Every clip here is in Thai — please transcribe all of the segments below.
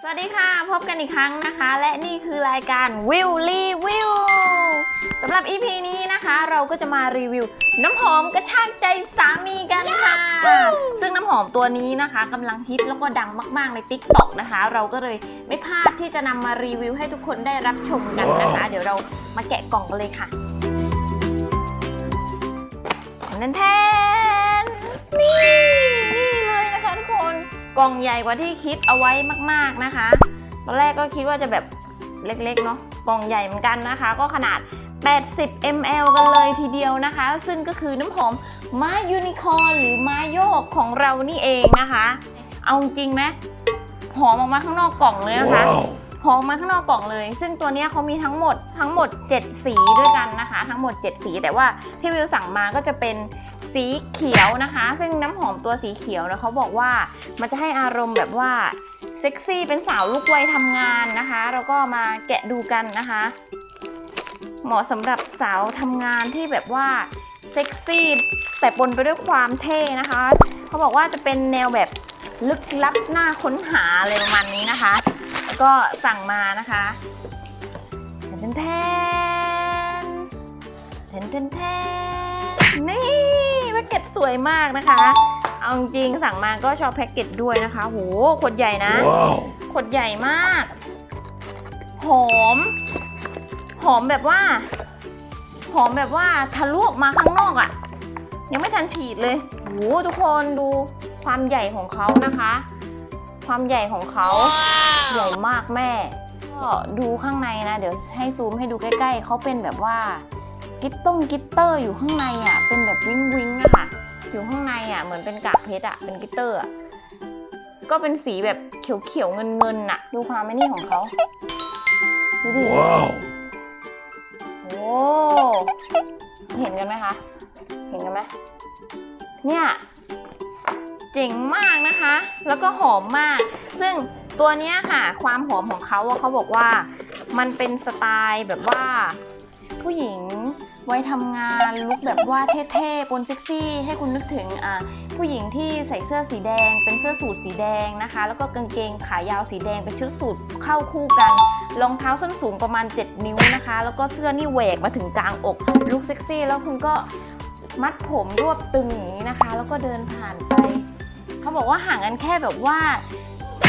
สวัสดีค่ะ พบกันอีกครั้งนะคะ และนี่คือรายการวิวรีวิวสำหรับ EP นี้นะคะ เราก็จะมารีวิว น้ำหอมกระชากใจสามีกันค่ะ ซึ่งน้ำหอมตัวนี้นะคะกำลังฮิตแล้วก็ดังมาก ๆ ใน t ิ k t o k นะคะ เราก็เลยไม่พลาดที่จะนำมารีวิวให้ทุกคนได้รับชมกันนะคะ เดี๋ยวเรามาแกะกล่องกันเลยค่ะแทนแท กล่องใหญ่กว่าที่คิดเอาไว้มากๆนะคะตอนแรกก็คิดว่าจะแบบเล็กๆเนาะกล่องใหญ่เหมือนกันนะคะ ก็ขนาด 80 ml กันเลยทีเดียวนะคะ ซึ่งก็คือน้ำหอมม้ายูนิคอร์นหรือม้าโยกของเรานี่เองนะคะ เอาจริงไหมหอมออกมาข้างนอกกล่องเลยนะคะ หอมมาข้างนอกกล่องเลย ซึ่งตัวเนี้ยเขามีทั้งหมดทั้งหมด 7 สีด้วยกันนะคะ ทั้งหมด 7 สี แต่ว่าที่วิวสั่งมาก็จะเป็นสีเขียวนะคะ ซึ่งน้ำหอมตัวสีเขียวนะเขาบอกว่ามันจะให้อารมณ์แบบว่าเซ็กซี่เป็นสาวลูกวัยทำงานนะคะเราก็มาแกะดูกันนะคะ เหมาะสำหรับสาวทำงานที่แบบว่าเซ็กซี่แต่ปนไปด้วยความเท่นะคะ เขาบอกว่าจะเป็นแนวแบบลึกลับหน่าค้นหาอะไรประมาณนี้นะคะ ก็สั่งมานะคะแทนแทนแทนแทนแทนนี่แพ็กเกจสวยมากนะคะ เอาจริงๆสั่งมาก็ชอบแพ็กเกจด้วยนะคะโหขวดใหญ่นะ Wow. ขวดใหญ่มาก หอม หอมแบบว่า หอมแบบว่าทะลุออกมาข้างนอกอะ่ะ ยังไม่ทันฉีดเลยโหทุกคนดูความใหญ่ของเขานะคะ ความใหญ่ของเขา ใหญ่มากแม่ ก็ดูข้างในนะ เดี๋ยวให้ซูมให้ดูใกล้ ๆ เขาเป็นแบบว่ากิตต้งกิตเตอร์อยู่ข้างในอะ่ะ เป็นแบบวิงวิงอะค่ะ อยู่ข้างในอะ่ะ เหมือนเป็นกากเพชรอะ่ะ เป็นกิตเตอร์อะก็เป็นสีแบบเขียวๆเงินๆน่ะ ดูความไม่นี่ของเขา ดูดิ Wow. โอ้เห็นกันไหมคะ เห็นกันไหมเนี่ย เจ๋งมากนะคะ แล้วก็หอมมาก ซึ่ง ตัวเนี้ยค่ะ ความหอมของเขาเขาบอกว่ามันเป็นสไตล์แบบว่า ผู้หญิงไวัยทำงานลุคแบบว่าเท่ๆปนเซ็กซี่ ให้คุณนึกถึงผู้หญิงที่ใส่เสื้อสีแดง เป็นเสื้อสูทสีแดงนะคะ แล้วก็กางเกงขายาวสีแดงเป็นชุดสูทเข้าคู่กันรองเท้าส้นสูงประมาณ 7 นิ้วนะคะ แล้วก็เสื้อนี่แหวกมาถึงกลางอกลุคเซ็กซี่แล้วคุณก็มัดผมรวบตึงอย่างนี้นะคะ แล้วก็เดินผ่านไป เขาบอกว่าห่างกันแค่แบบว่า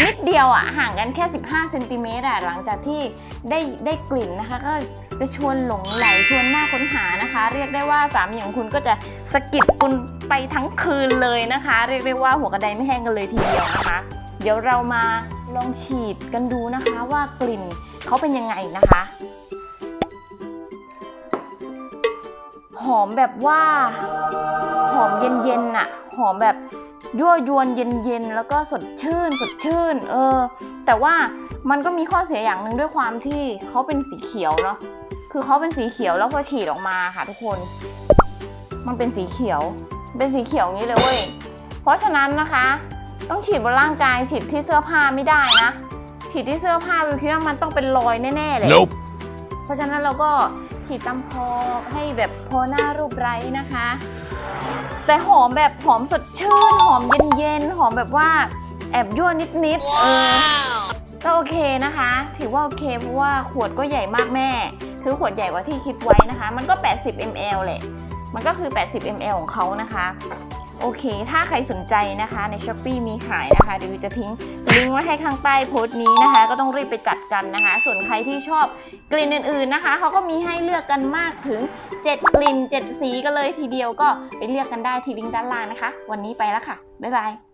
นิดเดียวอะห่างกันแค่ 15เซนติเมตรอะหลังจากที่ได้ได้กลิ่นนะคะ ก็จะชวนหลงไหลชวนหน้าค้นหานะคะ เรียกได้ว่าสามีของคุณก็จะสะกิดคุณไปทั้งคืนเลยนะคะ เรียกได้ว่าหัวกระไดไม่แห้งกันเลยทีเดียวนะคะ เดี๋ยวเรามาลองฉีดกันดูนะคะว่ากลิ่นเขาเป็นยังไงนะคะหอมแบบว่าหอมเย็นๆน่ะ หอมแบบ ยั่วยวนเย็นๆแล้วก็สดชื่นสดชื่น เออ แต่ว่ามันก็มีข้อเสียอย่างหนึ่งด้วยความที่เขาเป็นสีเขียวเนาะคือเขาเป็นสีเขียวแล้วพอฉีดออกมาค่ะทุกคน มันเป็นสีเขียว เป็นสีเขียวอย่างนี้เลยเว้ยเพราะฉะนั้นนะคะ ต้องฉีดบนร่างกายฉีดที่เสื้อผ้าไม่ได้นะฉีดที่เสื้อผ้าวิวคิดว่ามันต้องเป็นรอยแน่ๆเลย Nope. เพราะฉะนั้นเราก็ฉีดตามคอให้แบบพอหน้ารูปไร้นะคะ แต่หอมแบบหอมสดชื่น หอมเย็นๆ หอมแบบว่าแอบยั่วนิดๆ เออ ก็โอเคนะคะ ถือว่าโอเคเพราะว่าขวดก็ใหญ่มากแม่ ซื้อขวดใหญ่กว่าที่คิดไว้นะคะ มันก็ 80 ml แหละ มันก็คือ 80 ml ของเขานะคะ โอเค ถ้าใครสนใจนะคะใน s h อ p e e มีขายนะคะเดี๋ยววิวจะทิ้งลิงก์ไว้ให้ข้างใต้โพสต์นี้นะคะ ก็ต้องรีบไปจัดกันนะคะ ส่วนใครที่ชอบกลิ่นอื่นๆนะคะเขาก็มีให้เลือกกันมากถึง 7 กลิ่น 7 สีกันเลยทีเดียวก็ไปเลือกกันได้ที่ลิงก์ด้านล่างนะคะ วันนี้ไปแล้วค่ะ บ๊ายบาย